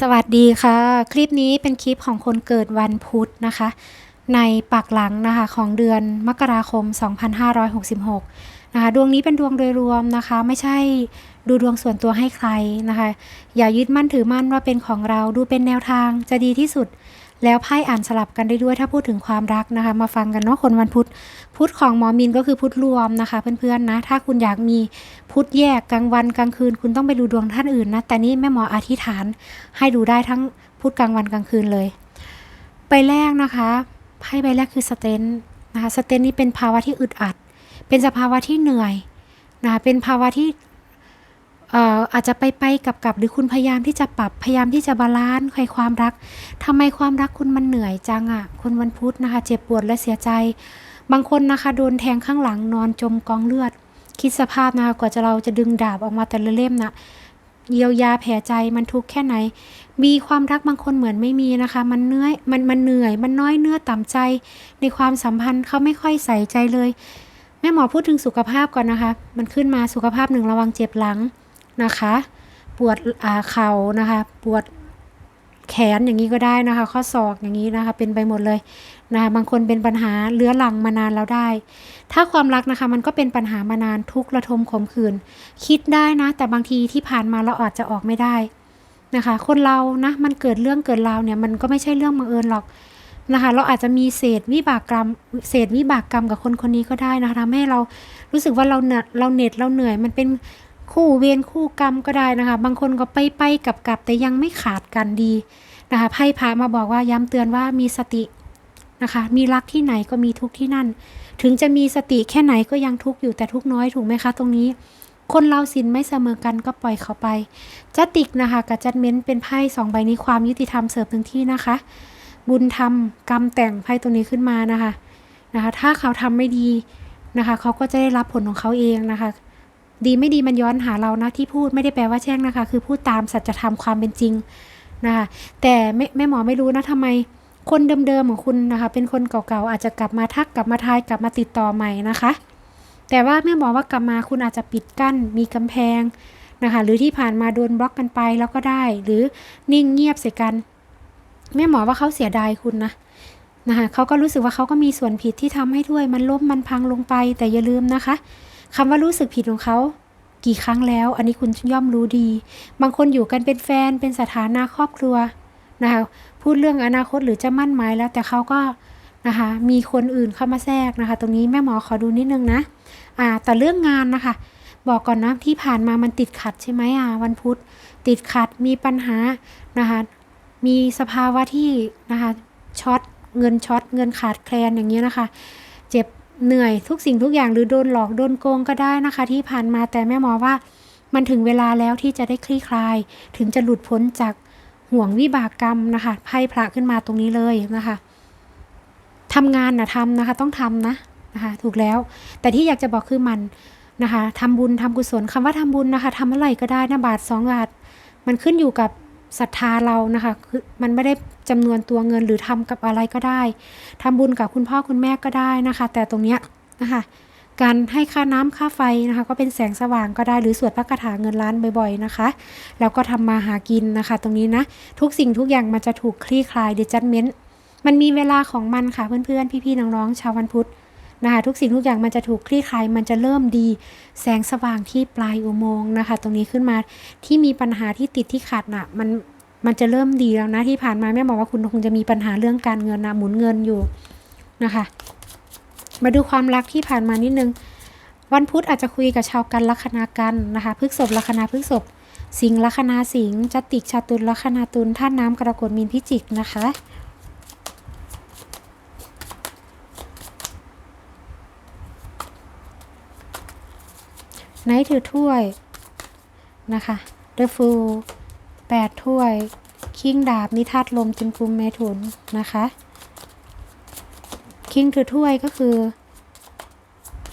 สวัสดีค่ะ คลิปนี้เป็นคลิปของคนเกิดวันพุธนะคะ ในปากหลังนะคะของเดือนมกราคม 2566 นะคะ ดวงนี้เป็นดวงโดยรวมนะคะ ไม่ใช่ดูดวงส่วนตัวให้ใครนะคะ อย่ายึดมั่นถือมั่นว่าเป็นของเราดูเป็นแนวทางจะดีที่สุด แล้วไพ่อ่านสลับกันได้ด้วยถ้าพูดถึงความรักนะคะ มาฟังกันเนาะคนวันพุธพุธของหมอมินก็คือพุธรวมนะคะ เพื่อนๆนะ ถ้าคุณอยากมีพุธแยกกลางวันกลางคืน คุณต้องไปดูดวงท่านอื่นนะ แต่นี่แม่หมออธิษฐาน ให้ดูได้ทั้งพุธกลางวันกลางคืนเลยใบแรกนะคะไพ่ใบแรกคือสเตนนะคะสเตนนี่เป็นภาวะที่อึดอัด เป็นสภาวะที่เหนื่อยนะคะเป็นภาวะที่ อาจจะไปไปๆกับกับๆหรือคุณพยายามที่จะปรับพยายามที่จะบาลานซ์ใครความรักทำไมความรักคุณมันเหนื่อยจังอะ่ะคนวันพุธนะคะ เจ็บปวดและเสียใจ บางคนนะคะโดนแทงข้างหลังนอนจมกองเลือด คิดสภาพนะคะกว่าจะเราจะดึงดาบออกมาแต่ละเล่มนะเยียวยาแผลใจมันทุกข์แค่ไหน มีความรักบางคนเหมือนไม่มีนะคะ มันเหนื่อยมันมันเหนื่อย มันน้อยเนื้อต่ำใจ ในความสัมพันธ์เขาไม่ค่อยใส่ใจเลย แม่หมอพูดถึงสุขภาพก่อนนะคะ มันขึ้นมาสุขภาพหนึ่งระวังเจ็บหลัง นะคะ ปวดอ่าเข่านะคะ ปวดแขนอย่างนี้ก็ได้นะคะ ข้อศอกอย่างนี้นะคะ เป็นไปหมดเลยนะคะบางคนเป็นปัญหาเลื้อรังมานานแล้วได้ ถ้าความรักนะคะ มันก็เป็นปัญหามานานทุกระทมขมขื่นคิดได้นะ แต่บางทีที่ผ่านมาเราอาจจะออกไม่ได้นะคะ คนเรานะมันเกิดเรื่องเกิดราวเนี่ยมันก็ไม่ใช่เรื่องบังเอิญหรอกนะคะ เราอาจจะมีเศษวิบากกรรม เศษวิบากกรรมกับคนคนนี้ก็ได้นะคะทำให้เรารู้สึกว่าเราเนเราเหน็ดเราเหนื่อยมันเป็น คู่เวรคู่กรรมก็ได้นะคะ บางคนก็ไปไปกับกับแต่ยังไม่ขาดกันดีนะคะไพ่พระมาบอกว่าย้ำเตือนว่ามีสตินะคะ มีรักที่ไหนก็มีทุกที่นั่น ถึงจะมีสติแค่ไหนก็ยังทุกอยู่แต่ทุกน้อยถูกไหมคะ ตรงนี้ คนเราสินไม่เสมอกันก็ปล่อยเขาไปจัตติกนะคะกับจัดเม้นเป็นไพ่สองใบนี้ความยุติธรรมเสิร์ฟถึงที่นะคะ บุญทำกรรมแต่งไพ่ตัวนี้ขึ้นมานะคะนะคะ ถ้าเขาทำไม่ดีนะคะ เขาก็จะได้รับผลของเขาเองนะคะ ดีไม่ดีมันย้อนหาเรานะที่พูดไม่ได้แปลว่าแช่งนะคะ คือพูดตามสัจธรรมความเป็นจริงนะคะแต่แม่หมอไม่รู้นะทำไมคนเดิมๆของคุณนะคะ เป็นคนเก่าๆอาจจะกลับมาทักกลับมาทายกลับมาติดต่อใหม่นะคะ แต่ว่าแม่หมอว่ากลับมาคุณอาจจะปิดกั้นมีกำแพงนะคะ หรือที่ผ่านมาโดนบล็อกกันไปแล้วก็ได้ หรือนิ่งเงียบใส่กัน แม่หมอว่าเขาเสียดายคุณนะนะคะเขาก็รู้สึกว่าเขาก็มีส่วนผิดที่ทำให้ถ้วยมันล้มมันพังลงไป แต่อย่าลืมนะคะ คำว่ารู้สึกผิดของเขา กี่ครั้งแล้ว อันนี้คุณย่อมรู้ดี บางคนอยู่กันเป็นแฟนเป็นสถานะครอบครัวนะคะพูดเรื่องอนาคตหรือจะมั่นหมายแล้ว แต่เขาก็นะคะมีคนอื่นเข้ามาแทรกนะคะ ตรงนี้แม่หมอขอดูนิดนึงนะอ่าแต่เรื่องงานนะคะ บอกก่อนนะที่ผ่านมามันติดขัดใช่ไหมอะวันพุธติดขัดมีปัญหานะคะมีสภาวะที่นะคะช็อตเงินช็อตเงินขาดแคลนอย่างเงี้ยนะคะ เหนื่อยทุกสิ่งทุกอย่างหรือโดนหลอกโดนโกงก็ได้นะคะ ที่ผ่านมาแต่แม่หมอว่า มันถึงเวลาแล้วที่จะได้คลี่คลาย ถึงจะหลุดพ้นจากห่วงวิบากกรรมนะคะไพ่พระขึ้นมาตรงนี้เลยนะคะทำงานนะทำนะคะ ต้องทำนะนะคะ ถูกแล้ว แต่ที่อยากจะบอกคือมันนะคะทำบุญทำกุศลคำว่าทำบุญนะคะทำอะไรก็ได้นะบาทสองบาท มันขึ้นอยู่กับ ศรัทธาเรานะคะคือมันไม่ได้จำนวนตัวเงินหรือทำกับอะไรก็ได้ทำบุญกับคุณพ่อคุณแม่ก็ได้นะคะ แต่ตรงเนี้ยนะคะการให้ค่าน้ำค่าไฟนะคะ ก็เป็นแสงสว่างก็ได้หรือสวดพระคาถาเงินล้านบ่อย ๆนะคะ แล้วก็ทำมาหากินนะคะ ตรงนี้นะ ทุกสิ่งทุกอย่างมันจะถูกคลี่คลายเดจัดเมนต์มันมีเวลาของมันค่ะเพื่อนๆ พี่ๆน้องๆชาววันพุธ นะคะทุกสิ่งทุกอย่างมันจะถูกคลี่คลายมันจะเริ่มดี แสงสว่างที่ปลายอุโมงค์นะคะ ตรงนี้ขึ้นมาที่มีปัญหาที่ติดที่ขัดน่ะมันมันจะเริ่มดีแล้วนะที่ผ่านมาแม่บอกว่าคุณคงจะมีปัญหาเรื่องการเงินนะหมุนเงินอยู่นะคะ มาดูความรักที่ผ่านมานิดนึง วันพุธอาจจะคุยกับชาวกันลัคนากันนะคะพฤกษบลัคนาพฤกษบสิงห์ลัคนาสิงห์จติกชาตุลลัคนาตุลท่าตุน้ำกรกฎมีนพิจิกนะคะ ไนท์ถือถ้วยนะคะเดอะฟูแปดถ้วย คิงดาบนิทัศลมจึงกุมเมถุนนะคะคิงถือถ้วยก็คือ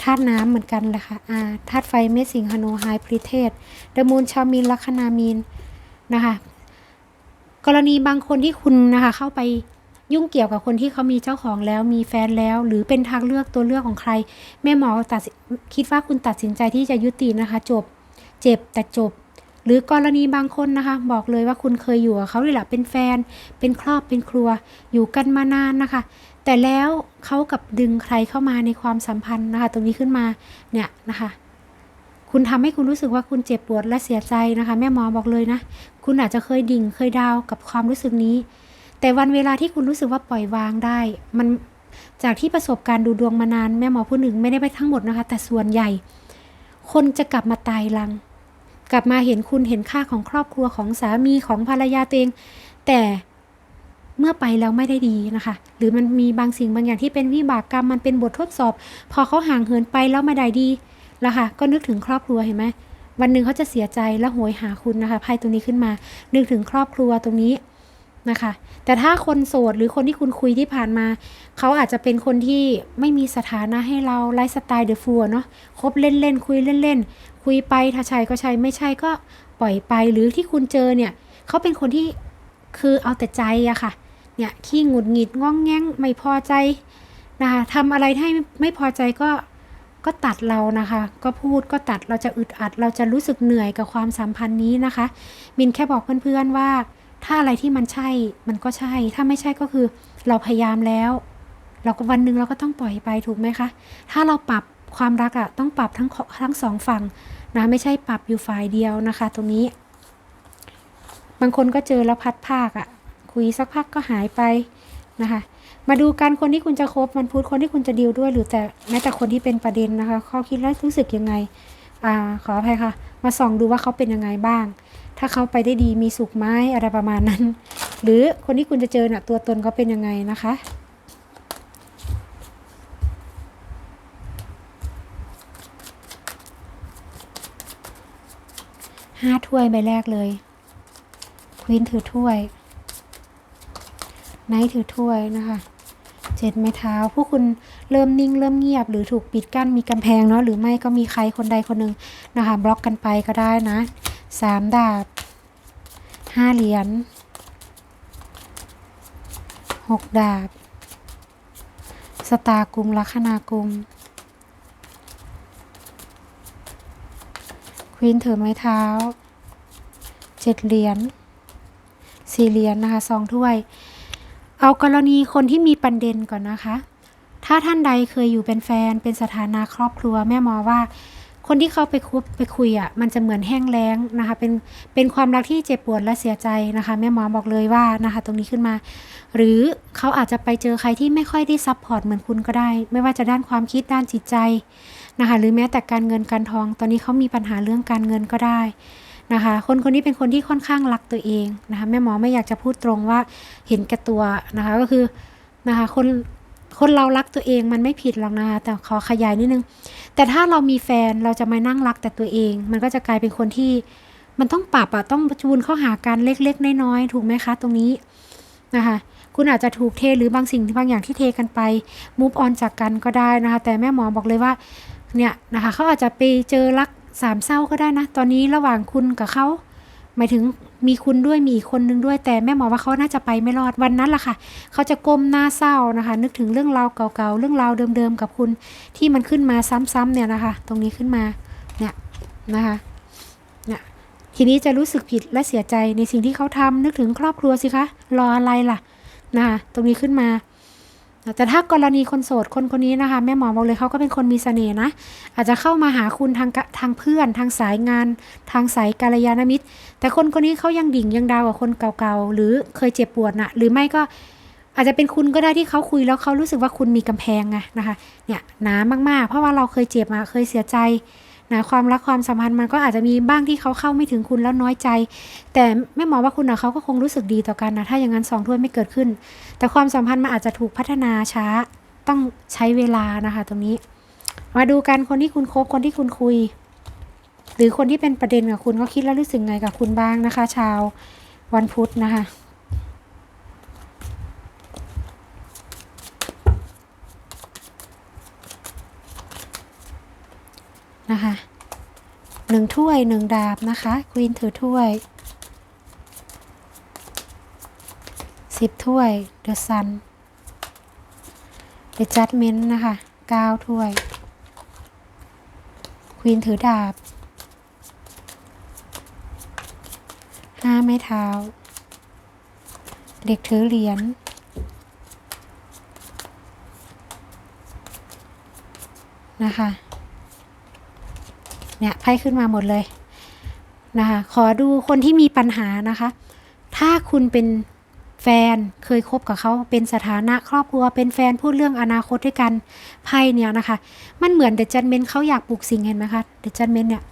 ธาตุน้ำเหมือนกันแหละค่ะอ่าธาตุไฟเมสิงหนูไฮพริเทศเดมูลชาวมีนลัคนามีนนะคะ กรณีบางคนที่คุณนะคะเข้าไป ยุ่งเกี่ยวกับคนที่เขามีเจ้าของแล้วมีแฟนแล้ว หรือเป็นทางเลือกตัวเลือกของใคร แม่หมอตัดคิดว่าคุณตัดสินใจที่จะยุตินะคะ จบ เจ็บแต่จบ หรือกรณีบางคนนะคะ บอกเลยว่าคุณเคยอยู่กับเขาเลยแหละเป็นแฟน เป็นครอบเป็นครัว อยู่กันมานานนะคะ แต่แล้วเขากับดึงใครเข้ามาในความสัมพันธ์นะคะ ตรงนี้ขึ้นมาเนี่ยนะคะคุณทำให้คุณรู้สึกว่าคุณเจ็บปวดและเสียใจนะคะ แม่หมอบอกเลยนะ คุณอาจจะเคยดิ่งเคยดาวกับความรู้สึกนี้ แต่วันเวลาที่คุณรู้สึกว่าปล่อยวางได้ มันจากที่ประสบการณ์ดูดวงมานานแม่หมอผู้หนึ่งไม่ได้ไปทั้งหมดนะคะ แต่ส่วนใหญ่ คนจะกลับมาตายรัง กลับมาเห็นคุณเห็นค่าของครอบครัวของสามีของภรรยาตัวเอง แต่เมื่อไปแล้วไม่ได้ดีนะคะ หรือมันมีบางสิ่งบางอย่างที่เป็นวิบากกรรมมันเป็นบททดสอบ พอเขาห่างเหินไปแล้วไม่ได้ดีและค่ะ ก็นึกถึงครอบครัวเห็นไหมวันหนึ่งเขาจะเสียใจและโหยหาคุณนะคะไพ่ตัวนี้ขึ้นมา นึกถึงครอบครัวตรงนี้ นะคะ แต่ถ้าคนโสดหรือคนที่คุณคุยที่ผ่านมา เขาอาจจะเป็นคนที่ไม่มีสถานะให้เราไลฟ์สไตล์เดอะฟัวเนาะคบเล่นๆคุยเล่นๆคุยไปถ้าใช่ก็ใช่ไม่ใช่ก็ปล่อยไปหรือที่คุณเจอเนี่ย เขาเป็นคนที่คือเอาแต่ใจอะค่ะ เนี่ยขี้หงุดหงิดง้องแง้งไม่พอใจนะคะทำอะไรให้ไม่พอใจก็ก็ตัดเรานะคะ ก็พูดก็ตัดเราจะอึดอัด เราจะรู้สึกเหนื่อยกับความสัมพันธ์นี้นะคะ มินแค่บอกเพื่อนๆว่า ถ้าอะไรที่มันใช่มันก็ใช่ ถ้าไม่ใช่ก็คือเราพยายามแล้ว เราก็วันหนึ่งเราก็ต้องปล่อยไปถูกไหมคะ ถ้าเราปรับความรักอะต้องปรับทั้งทั้งสองฝั่งนะไม่ใช่ปรับอยู่ฝ่ายเดียวนะคะ ตรงนี้ บางคนก็เจอแล้วพัดภาคอะคุยสักพักก็หายไปนะคะ มาดูกันคนที่คุณจะคบมันพูดคนที่คุณจะดีลด้วยหรือแต่แม้แต่คนที่เป็นประเด็นนะคะเขาคิดแล้วรู้สึกยังไงอ่าขออภัยค่ะ มาส่องดูว่าเขาเป็นยังไงบ้าง ถ้าเขาไปได้ดีมีสุขไหมอะไรประมาณนั้น หรือคนที่คุณจะเจอน่ะตัวตนเขาเป็นยังไงนะคะห้าถ้วยใบแรกเลยควีนถือถ้วยไนท์ถือถ้วยนะคะเจ็ดไม้เท้าผู้คุณเริ่มนิ่งเริ่มเงียบ หรือถูกปิดกั้นมีกำแพงเนาะหรือไม่ก็มีใครคนใดคนหนึ่งนะคะ บล็อกกันไปก็ได้นะ สามดาบห้าเหรียญหกดาบ สตาร์กุมลัคนากุมควีนถือไม้เท้าเจ็ดเหรียญสี่เหรียญนะคะสองถ้วย เอากรณีคนที่มีประเด็นก่อนนะคะ ถ้าท่านใดเคยอยู่เป็นแฟนเป็นสถานะครอบครัวแม่หมอว่า คนที่เขาไปคุบไปคุยอะมันจะเหมือนแห้งแล้งนะคะ เป็นเป็นความรักที่เจ็บปวดและเสียใจนะคะ แม่หมอบอกเลยว่านะคะ ตรงนี้ขึ้นมา หรือเขาอาจจะไปเจอใครที่ไม่ค่อยได้ซัพพอร์ตเหมือนคุณก็ได้ ไม่ว่าจะด้านความคิดด้านจิตใจนะคะ หรือแม้แต่การเงินการทอง ตอนนี้เขามีปัญหาเรื่องการเงินก็ได้นะคะคนคนนี้เป็นคนที่ค่อนข้างรักตัวเองนะคะแม่หมอไม่อยากจะพูดตรงว่าเห็นแก่ตัวนะคะก็คือนะคะคน คนเรารักตัวเองมันไม่ผิดหรอกนะคะแต่ขอขยายนิดนึง แต่ถ้าเรามีแฟนเราจะมานั่งรักแต่ตัวเอง มันก็จะกลายเป็นคนที่มันต้องปรับอะต้องจูนเข้าหากันเล็กๆน้อยๆถูกไหมคะ ตรงนี้นะคะคุณอาจจะถูกเทหรือบางสิ่งบางอย่างที่เทกันไปมูฟออนจากกันก็ได้นะคะ แต่แม่หมอบอกเลยว่าเนี่ยนะคะเขาอาจจะไปเจอรักสามเศร้าก็ได้นะ ตอนนี้ระหว่างคุณกับเขาหมายถึง มีคุณด้วยมีอีกคนนึงด้วย แต่แม่หมอว่าเขาน่าจะไปไม่รอดวันนั้นล่ะค่ะ เขาจะก้มหน้าเศร้านะคะ นึกถึงเรื่องราวเก่าๆเรื่องราวเดิมๆกับคุณที่มันขึ้นมาซ้ำๆเนี่ยนะคะ ตรงนี้ขึ้นมาเนี่ยนะคะเนี่ยทีนี้จะรู้สึกผิดและเสียใจในสิ่งที่เขาทำนึกถึงครอบครัวสิคะรออะไรล่ะนะคะตรงนี้ขึ้นมา แต่ถ้ากรณีคนโสดคนคนนี้นะคะ แม่หมอบอกเลยเขาก็เป็นคนมีเสน่ห์นะ อาจจะเข้ามาหาคุณทางทางเพื่อน ทางสายงาน ทางสายกาลยานมิตร แต่คนคนนี้เขายังดิ่งยังดาวกับคนเก่าๆ หรือเคยเจ็บปวดนะหรือไม่ก็อาจจะเป็นคุณก็ได้ที่เขาคุยแล้วเขารู้สึกว่าคุณมีกำแพงไงนะคะเนี่ยหนามากๆ เพราะว่าเราเคยเจ็บมาเคยเสียใจ นะความรักความสัมพันธ์มันก็อาจจะมีบ้างที่เขาเข้าไม่ถึงคุณแล้วน้อยใจ แต่แม่หมอว่าคุณกับเขาก็คงรู้สึกดีต่อกันนะถ้าอย่างนั้นสองถ้วยไม่เกิดขึ้น แต่ความสัมพันธ์มันอาจจะถูกพัฒนาช้าต้องใช้เวลานะคะ ตรงนี้ มาดูกันคนที่คุณคบคนที่คุณคุย หรือคนที่เป็นประเด็นกับคุณเขาคิดแล้วรู้สึกไงกับคุณบ้างนะคะ ชาววันพุธนะคะ นะคะหนึ่งถ้วยหนึ่งดาบนะคะควีนถือถ้วยสิบถ้วยเดอะซันเดอะจัดเมนต์นะคะเก้าถ้วยควีนถือดาบห้าไม้เท้า เด็กถือเหรียญนะคะ เนี่ยไพ่ขึ้นมาหมดเลยนะคะขอดูคนที่มีปัญหานะคะ ถ้าคุณเป็นแฟนเคยคบกับเขาเป็นสถานะครอบครัวเป็นแฟนพูดเรื่องอนาคตด้วยกันไพ่เนี่ยนะคะ มันเหมือนเดจันเมนเขาอยากปลูกสิ่งเห็นไหมคะเดจันเมนเนี่ย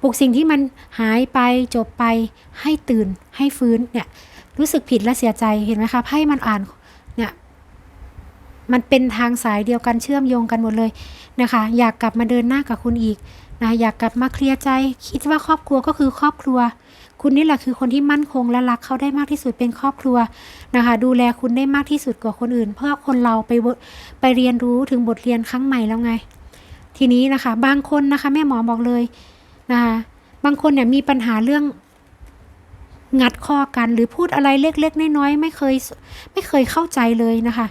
ปลูกสิ่งที่มันหายไปจบไปให้ตื่นให้ฟื้นเนี่ยรู้สึกผิดและเสียใจเห็นไหมคะไพ่มันอ่านเนี่ยมันเป็นทางสายเดียวกันเชื่อมโยงกันหมดเลยนะคะ อยากกลับมาเดินหน้ากับคุณอีก นะอยากกลับมาเคลียร์ใจ คิดว่าครอบครัวก็คือครอบครัว คุณนี่แหละคือคนที่มั่นคงและรักเขาได้มากที่สุดเป็นครอบครัวนะคะ ดูแลคุณได้มากที่สุดกว่าคนอื่น เพราะคนเราไปไปเรียนรู้ถึงบทเรียนครั้งใหม่แล้วไง ทีนี้นะคะ บางคนนะคะ แม่หมอบอกเลยนะคะบางคนเนี่ยมีปัญหาเรื่องงัดข้อกันหรือพูดอะไรเล็กๆน้อยๆไม่เคยไม่เคยเข้าใจเลยนะคะ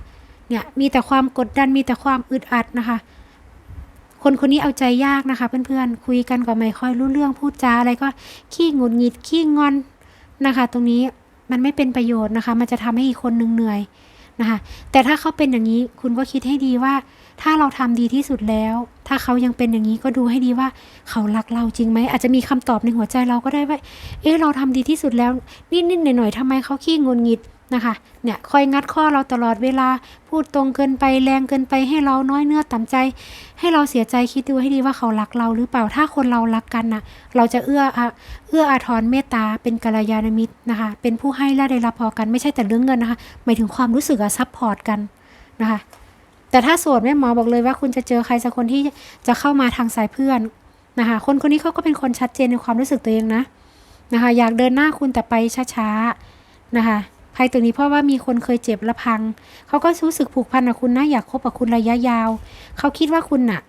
เนี่ยมีแต่ความกดดันมีแต่ความอึดอัดนะคะ คนคนนี้เอาใจยากนะคะ เพื่อนๆคุยกันก็ไม่ค่อยรู้เรื่องพูดจาอะไรก็ขี้งุดหงิดขี้งอนนะคะ ตรงนี้มันไม่เป็นประโยชน์นะคะ มันจะทำให้อีกคนนึงเหนื่อยนะคะ แต่ถ้าเขาเป็นอย่างนี้คุณก็คิดให้ดีว่า ถ้าเราทำดีที่สุดแล้ว ถ้าเขายังเป็นอย่างนี้ก็ดูให้ดีว่า เขารักเราจริงไหมอาจจะมีคำตอบในหัวใจเราก็ได้ว่า เอ๊ะเราทำดีที่สุดแล้วนิดๆหน่อยๆทำไมเขาขี้งุนงิด นะคะ เนี่ยคอยงัดข้อเราตลอดเวลา พูดตรงเกินไปแรงเกินไปให้เราน้อยเนื้อต่ำใจ ให้เราเสียใจคิดดูให้ดีว่าเขารักเราหรือเปล่าถ้าคนเรารักกันน่ะ เราจะเอื้ออเอื้ออาทรเมตตาเป็นกัลยาณมิตรนะคะ เป็นผู้ให้และได้รับพอกันไม่ใช่แต่เรื่องเงินนะคะหมายถึงความรู้สึกอะซัพพอร์ตกันนะคะแต่ถ้าโสดแม่หมอบอกเลยว่าคุณจะเจอใครสักคนที่จะเข้ามาทางสายเพื่อนนะคะ คนคนนี้เขาก็เป็นคนชัดเจนในความรู้สึกตัวเองนะนะคะ อยากเดินหน้าคุณแต่ไปช้าๆนะคะ ไพ่ตัวนี้เพราะว่ามีคนเคยเจ็บและพัง เขาก็รู้สึกผูกพันกับคุณนะอยากคบกับคุณระยะยาว เขาคิดว่าคุณน่ะ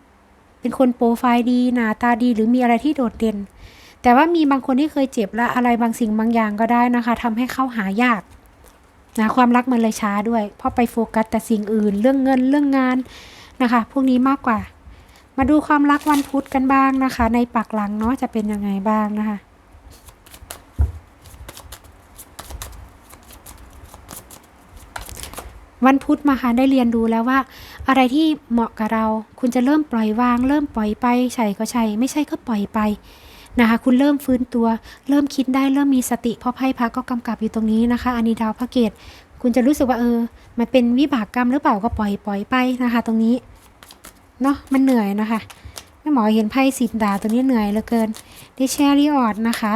เป็นคนโปรไฟล์ดีหน้าตาดีหรือมีอะไรที่โดดเด่น แต่ว่ามีบางคนที่เคยเจ็บและอะไรบางสิ่งบางอย่างก็ได้นะคะทำให้เข้าหายากนะความรักมันเลยช้าด้วย เพราะไปโฟกัสแต่สิ่งอื่น เรื่องเงินเรื่องงานนะคะ พวกนี้มากกว่า มาดูความรักวันพุธกันบ้างนะคะ ในปักหลังเนาะจะเป็นยังไงบ้างนะคะ วันพุธมาค่ะได้เรียนรู้แล้วว่า อะไรที่เหมาะกับเรา คุณจะเริ่มปล่อยวาง เริ่มปล่อยไปใช่ก็ใช่ไม่ใช่ก็ปล่อยไปนะคะ คุณเริ่มฟื้นตัว เริ่มคิดได้เริ่มมีสติเพราะไพ่พระก็กำกับอยู่ตรงนี้นะคะ อันนี้ดาวพระเกตคุณจะรู้สึกว่าเออ มันเป็นวิบากกรรมหรือเปล่าก็ปล่อยปล่อยไปนะคะ ตรงนี้เนาะมันเหนื่อยนะคะแม่หมอเห็นไพ่สิบดาตัวนี้เหนื่อยเหลือเกินได้แชร์รีออดนะคะ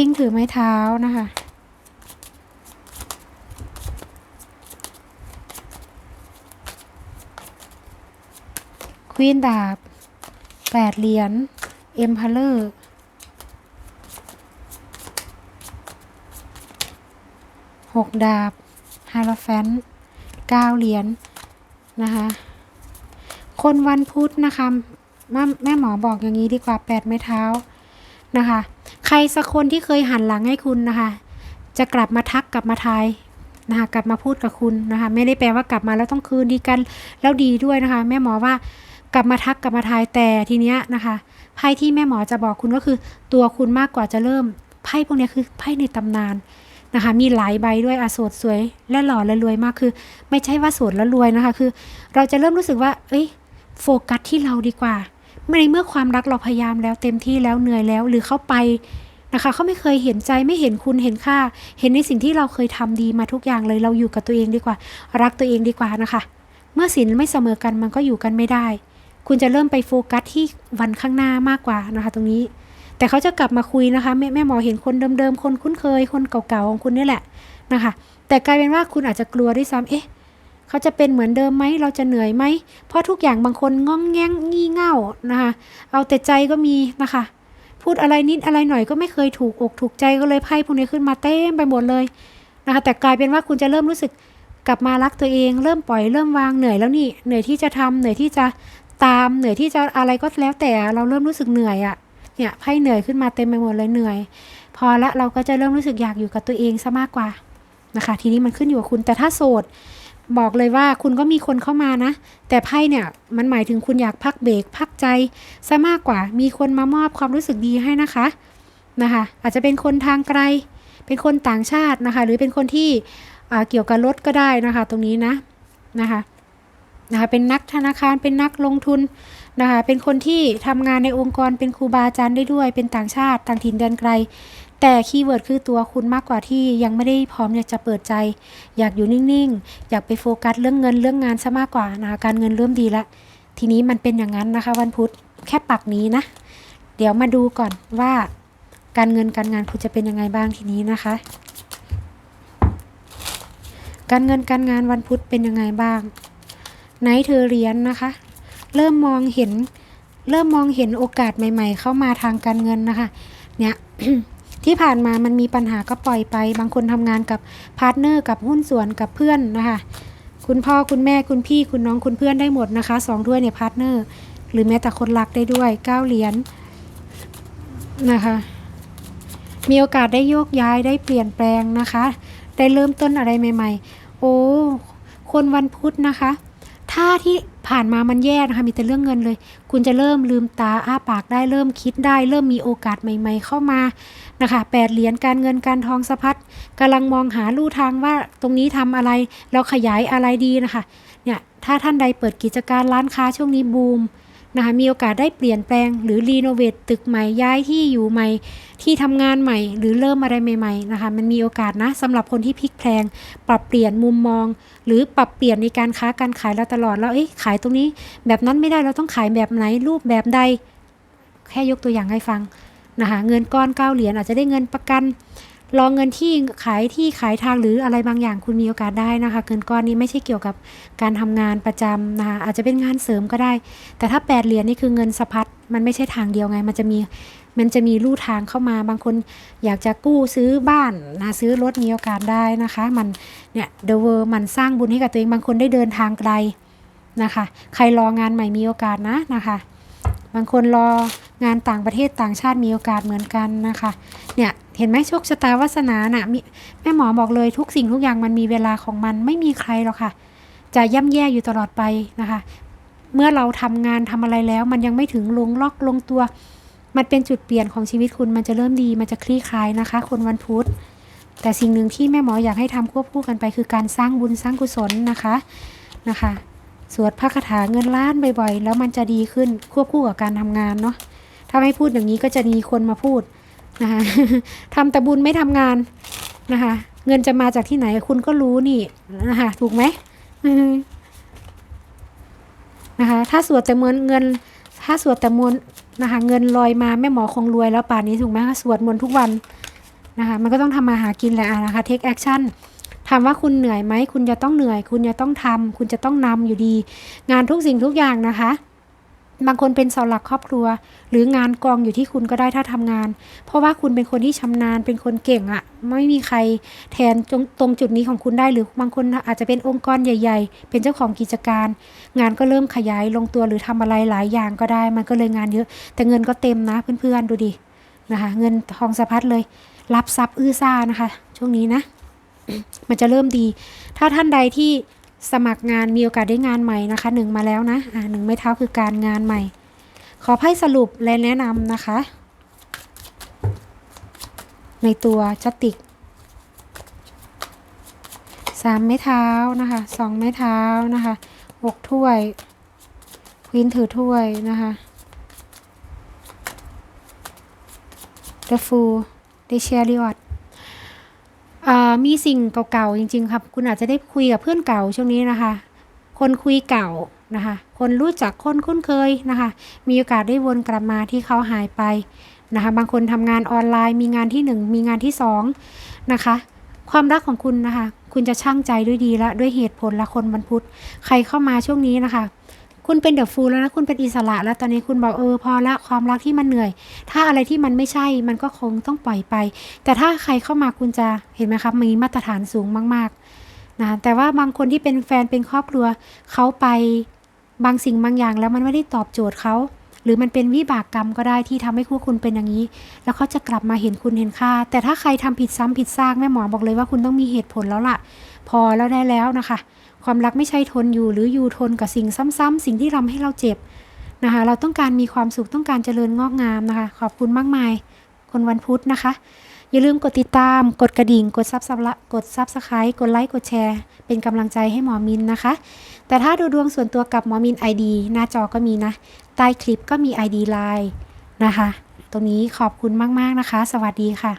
คิงถือไม้เท้านะคะ ควีนดาบแปดเหรียญเอ็มพาเลอร์หกดาบฮาราแฟนเก้าเหรียญนะคะ คนวันพุธนะคะแม่แม่หมอบอกอย่างนี้ดีกว่าแปดไม้เท้านะคะ ใครสักคนที่เคยหันหลังให้คุณนะคะ จะกลับมาทักกลับมาทายนะคะกลับมาพูดกับคุณนะคะ ไม่ได้แปลว่ากลับมาแล้วต้องคืนดีกันแล้วดีด้วยนะคะ แม่หมอว่ากลับมาทักกลับมาทายแต่ทีเนี้ยนะคะไพ่ที่แม่หมอจะบอกคุณก็คือ ตัวคุณมากกว่าจะเริ่มไพ่พวกเนี้ยคือไพ่ในตำนานนะคะ มีหลายใบด้วยอาโสดสวย และหล่อและรวยมากคือ ไม่ใช่ว่าโสดแล้วรวยนะคะ คือ เราจะเริ่มรู้สึกว่า เอ้ยโฟกัสที่เราดีกว่า ในเมื่อความรักเราพยายามแล้วเต็มที่แล้วเหนื่อยแล้วหรือเข้าไปนะคะเขาไม่เคยเห็นใจไม่เห็นคุณเห็นค่า เห็นในสิ่งที่เราเคยทำดีมาทุกอย่างเลยเราอยู่กับตัวเองดีกว่า รักตัวเองดีกว่านะคะ เมื่อสินไม่เสมอกันมันก็อยู่กันไม่ได้ คุณจะเริ่มไปโฟกัสที่วันข้างหน้ามากกว่านะคะ ตรงนี้ แต่เขาจะกลับมาคุยนะคะ แม่แม่หมอเห็นคนเดิมๆคนคุ้นเคย คนเก่าๆของคุณนี่แหละนะคะ แต่กลายเป็นว่าคุณอาจจะกลัวด้วยซ้ำเอ๊ะ เขาจะเป็นเหมือนเดิมไหมเราจะเหนื่อยไหม เพราะทุกอย่างบางคนง่องแง่งงี่เง่านะคะ เอาแต่ใจก็มีนะคะ พูดอะไรนิดอะไรหน่อยก็ไม่เคยถูกอกถูกใจก็เลยไพ่พวกนี้ขึ้นมาเต็มไปหมดเลยนะคะ แต่กลายเป็นว่าคุณจะเริ่มรู้สึกกลับมารักตัวเอง เริ่มปล่อยเริ่มวางเหนื่อยแล้วนี่เหนื่อยที่จะทำเหนื่อยที่จะตามเหนื่อยที่จะอะไรก็แล้วแต่เราเริ่มรู้สึกเหนื่อยอะ่ะเนี่ยไพ่เหนื่อยขึ้นมาเต็มไปหมดเลยเหนื่อย พอละเราก็จะเริ่มรู้สึกอยากอยู่กับตัวเองซะมากกว่านะคะ ทีนี้มันขึ้นอยู่กับคุณแต่ถ้าโสด บอกเลยว่าคุณก็มีคนเข้ามานะ แต่ไพ่เนี่ยมันหมายถึงคุณอยากพักเบรกพักใจซะมากกว่ามีคนมามอบความรู้สึกดีให้นะคะนะคะอาจจะเป็นคนทางไกล เป็นคนต่างชาตินะคะ หรือเป็นคนที่เกี่ยวกับรถก็ได้นะคะ ตรงนี้นะนะคะนะคะเป็นนักธนาคารเป็นนักลงทุน นะคะ เป็นคนที่ทำงานในองค์กรเป็นครูบาอาจารย์ได้ด้วย เป็นต่างชาติต่างถิ่นแดนไกล แต่คีย์เวิร์ดคือตัวคุณมากกว่าที่ยังไม่ได้พร้อมอยากจะเปิดใจ อยากอยู่นิ่งๆ อยากไปโฟกัสเรื่องเงินเรื่องงานซะมากกว่านะคะการเงินเริ่มดีล้วทีนี้มันเป็นอย่างนั้นนะคะ วันพุธแค่ปักนี้นะ เดี๋ยวมาดูก่อนว่าการเงินการงานคุณจะเป็นยังไงบ้างทีนี้นะคะ การเงินการงานวันพุธเป็นยังไงบ้างไนท์เธอเรียนนะคะ เริ่มมองเห็น เริ่มมองเห็นโอกาสใหม่ ๆ เข้ามาทางการเงินนะคะ เนี่ยที่ผ่านมามันมีปัญหาก็ปล่อยไป บางคนทำงานกับพาร์ทเนอร์กับหุ้นส่วนกับเพื่อนนะคะ คุณพ่อคุณแม่คุณพี่คุณน้องคุณเพื่อนได้หมดนะคะสองถ้วยเนี่ยพาร์ทเนอร์หรือแม้แต่คนรักได้ด้วยเก้าเหรียญนะคะ มีโอกาสได้โยกย้ายได้เปลี่ยนแปลงนะคะ ได้เริ่มต้นอะไรใหม่ ๆ โอ้คนวันพุธนะคะ ถ้าที่ ผ่านมามันแย่นะคะมีแต่เรื่องเงินเลย คุณจะเริ่มลืมตาอ้าปากได้เริ่มคิดได้ เริ่มมีโอกาสใหม่ ๆ เข้ามานะคะแปดเหรียญการเงินการทองสะพัดกำลังมองหาลู่ทางว่าตรงนี้ทำอะไรเราขยายอะไรดีนะคะเนี่ยถ้าท่านใดเปิดกิจการร้านค้าช่วงนี้บูม นะคะมีโอกาสได้เปลี่ยนแปลง หรือรีโนเวทตึกใหม่ย้ายที่อยู่ใหม่ที่ทำงานใหม่ หรือเริ่มอะไรใหม่ๆนะคะมันมีโอกาสนะสำหรับคนที่พลิกแพลง ปรับเปลี่ยนมุมมอง หรือปรับเปลี่ยนในการค้าการขายเราตลอดแล้วเอ๊ะขายตรงนี้ แบบนั้นไม่ได้เราต้องขายแบบไหนรูปแบบใด แค่ยกตัวอย่างให้ฟังนะคะเงินก้อนเก้าเหรียญอาจจะได้เงินประกัน รองเงินที่ขายที่ขายทางหรืออะไรบางอย่างคุณมีโอกาสได้นะคะเงินก้อนนี้ไม่ใช่เกี่ยวกับการทำงานประจำนะคะอาจจะเป็นงานเสริมก็ได้ แต่ถ้าแปดเหรียญนี่คือเงินสะพัดมันไม่ใช่ทางเดียวไง มันจะมีมันจะมีลู่ทางเข้ามาบางคนอยากจะกู้ซื้อบ้านนะซื้อรถมีโอกาสได้นะคะ มันเนี่ยเดเวอร์มันสร้างบุญให้กับตัวเองบางคนได้เดินทางไกลนะคะ ใครรองานใหม่มีโอกาสนะนะคะ บางคนรองานต่างประเทศต่างชาติมีโอกาสเหมือนกันนะคะ เนี่ยเห็นไหมโชคชะตาวาสนาน่ะแม่หมอบอกเลยทุกสิ่งทุกอย่างมันมีเวลาของมันไม่มีใครหรอกค่ะ จะย่ำแย่อยู่ตลอดไปนะคะ เมื่อเราทำงานทำอะไรแล้ว มันยังไม่ถึงลงล็อกลงตัว มันเป็นจุดเปลี่ยนของชีวิตคุณมันจะเริ่มดีมันจะคลี่คลายนะคะ คนวันพุธแต่สิ่งหนึ่งที่แม่หมออยากให้ทำควบคู่กันไป คือการสร้างบุญสร้างกุศลนะคะนะคะ สวดพระคาถาเงินล้านบ่อยๆ แล้วมันจะดีขึ้นควบคู่กับการทำงานเนาะถ้าไม่พูดอย่างนี้ก็จะมีคนมาพูดนะคะทำแต่บุญไม่ทำงานนะคะ เงินจะมาจากที่ไหนคุณก็รู้นี่นะคะถูกไหมนะคะถ้าสวดแต่มนต์เงิน ถ้าสวดแต่มนนะคะเงินลอยมาแม่หมอคงรวยแล้วป่านนี้ถูกไหมสวดมนต์ทุกวันนะคะมันก็ต้องทำมาหากินแหละนะคะ take action ถามว่าคุณเหนื่อยไหม คุณจะต้องเหนื่อย คุณจะต้องทำคุณจะต้องนำอยู่ดี งานทุกสิ่งทุกอย่างนะคะ บางคนเป็นเสาหลักครอบครัว หรืองานกองอยู่ที่คุณก็ได้ถ้าทำงาน เพราะว่าคุณเป็นคนที่ชำนาญเป็นคนเก่งอะ่ะไม่มีใครแทนตรงตรงจุดนี้ของคุณได้หรือบางคนอาจจะเป็นองค์กรใหญ่ ๆ เป็นเจ้าของกิจการ งานก็เริ่มขยายลงตัวหรือทำอะไรหลายอย่างก็ได้ มันก็เลยงานเยอะ แต่เงินก็เต็มนะเพื่อนๆดูดินะคะเงินทองสะพัดเลย รับทรัพย์อื้อซ่านะคะ ช่วงนี้นะ มันจะเริ่มดี ถ้าท่านใดที่สมัครงานมีโอกาสได้งานใหม่นะคะหนึ่งมาแล้วนะอ่าหนึ่งไม้เท้าคือการงานใหม่ ขอไพ่สรุปและแนะนำนะคะ ในตัวจติกสามไม้เท้านะคะสองไม้เท้านะคะหกถ้วยควีนถือถ้วยนะคะ The Fool The Chariot อ่า มีสิ่งเก่าๆจริง ๆ ครับ คุณอาจจะได้คุยกับเพื่อนเก่าช่วงนี้นะคะ คนคุยเก่านะคะ คนรู้จักคนคุ้นเคยนะคะ มีโอกาสได้วนกลับมาที่เขาหายไปนะคะ บางคนทำงานออนไลน์ มีงานที่หนึ่งมีงานที่สองนะคะ ความรักของคุณนะคะ คุณจะช่างใจด้วยดีและด้วยเหตุผลละคนวันพุทธใครเข้ามาช่วงนี้นะคะ คุณเป็นเดอะฟูลแล้วนะ คุณเป็นอิสระแล้วตอนนี้คุณบอกเออพอละความรักที่มันเหนื่อย ถ้าอะไรที่มันไม่ใช่มันก็คงต้องปล่อยไป แต่ถ้าใครเข้ามาคุณจะเห็นไหมครับมีมาตรฐานสูงมากๆนะแต่ว่าบางคนที่เป็นแฟนเป็นครอบครัวเขาไปบางสิ่งบางอย่างแล้วมันไม่ได้ตอบโจทย์เขาหรือมันเป็นวิบากกรรมก็ได้ที่ทำให้คู่คุณเป็นอย่างนี้ แล้วเขาจะกลับมาเห็นคุณเห็นค่า แต่ถ้าใครทำผิดซ้ำผิดซากแม่หมอบอกเลยว่าคุณต้องมีเหตุผลแล้วล่ะ พอแล้วได้แล้วนะคะ ความรักไม่ใช่ทนอยู่หรืออยู่ทนกับสิ่งซ้ำๆสิ่งที่ทำให้เราเจ็บนะคะ เราต้องการมีความสุขต้องการเจริญงอกงามนะคะ ขอบคุณมากมาย คนวันพุธนะคะ อย่าลืมกดติดตาม กดกระดิ่ง กดซับสละกดซับสไครต์กดไลค์กดแชร์ เป็นกำลังใจให้หมอมินนะคะ แต่ถ้าดูดวงส่วนตัวกับหมอมิน ID หน้าจอก็มีนะ ใต้คลิปก็มี ID Line นะคะ ตรงนี้ขอบคุณมากๆนะคะ สวัสดีค่ะ